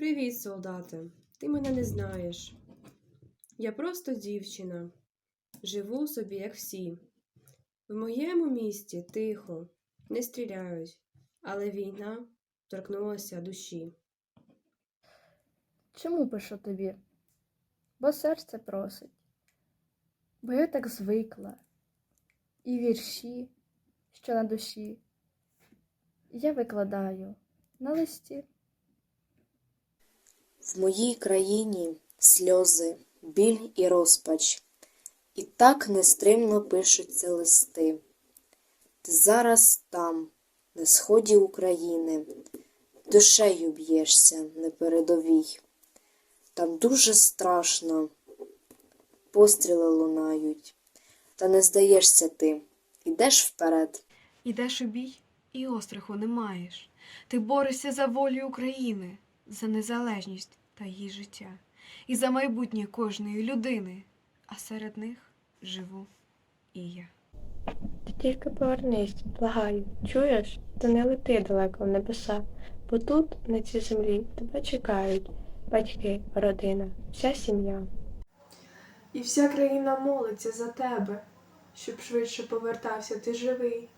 Привіт, солдате. Ти мене не знаєш. Я просто дівчина. Живу собі, як всі. В моєму місті тихо, не стріляють, але війна торкнулася душі. Чому пишу тобі? Бо серце просить, бо я так звикла, і вірші, що на душі, я викладаю на листі. В моїй країні сльози, біль і розпач, і так нестримно пишуться листи. Ти зараз там, на сході України, душею б'єшся на передовій. Там дуже страшно, постріли лунають, та не здаєшся ти, ідеш вперед. Ідеш у бій і остраху не маєш. Ти борешся за волю України, за незалежність та її життя, і за майбутнє кожної людини, а серед них живу і я. Ти тільки повернись, благаю, чуєш? Та не лети далеко в небеса, бо тут, на цій землі, тебе чекають батьки, родина, вся сім'я. І вся країна молиться за тебе, щоб швидше повертався ти живий.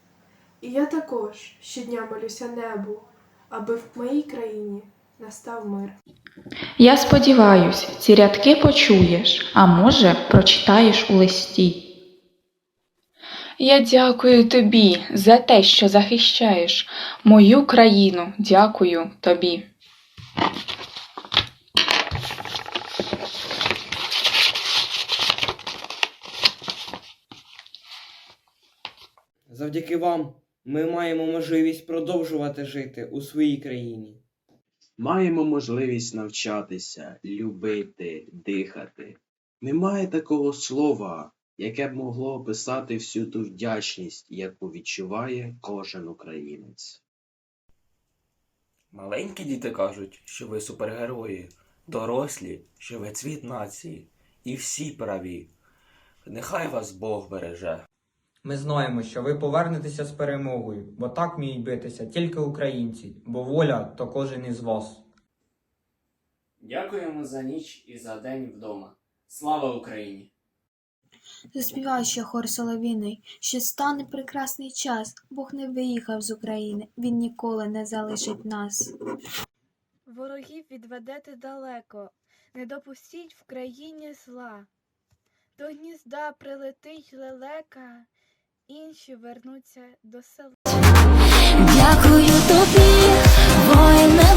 І я також щодня молюся небу, аби в моїй країні настав мир. Я сподіваюсь, ці рядки почуєш, а може, прочитаєш у листі. Я дякую тобі за те, що захищаєш мою країну. Дякую тобі. Завдяки вам ми маємо можливість продовжувати жити у своїй країні. Маємо можливість навчатися, любити, дихати. Немає такого слова, яке б могло описати всю ту вдячність, яку відчуває кожен українець. Маленькі діти кажуть, що ви супергерої, дорослі, що ви цвіт нації, і всі праві. Нехай вас Бог береже. Ми знаємо, що ви повернетеся з перемогою, бо так вміють битися тільки українці, бо воля то кожен із вас. Дякуємо за ніч і за день вдома. Слава Україні! Заспівай ще хор соловіний, що стане прекрасний час. Бог не виїхав з України, він ніколи не залишить нас. Ворогів відведете далеко, не допустіть в країні зла. До гнізда прилетить лелека, інші вернуться до села. Дякую тобі, воїне.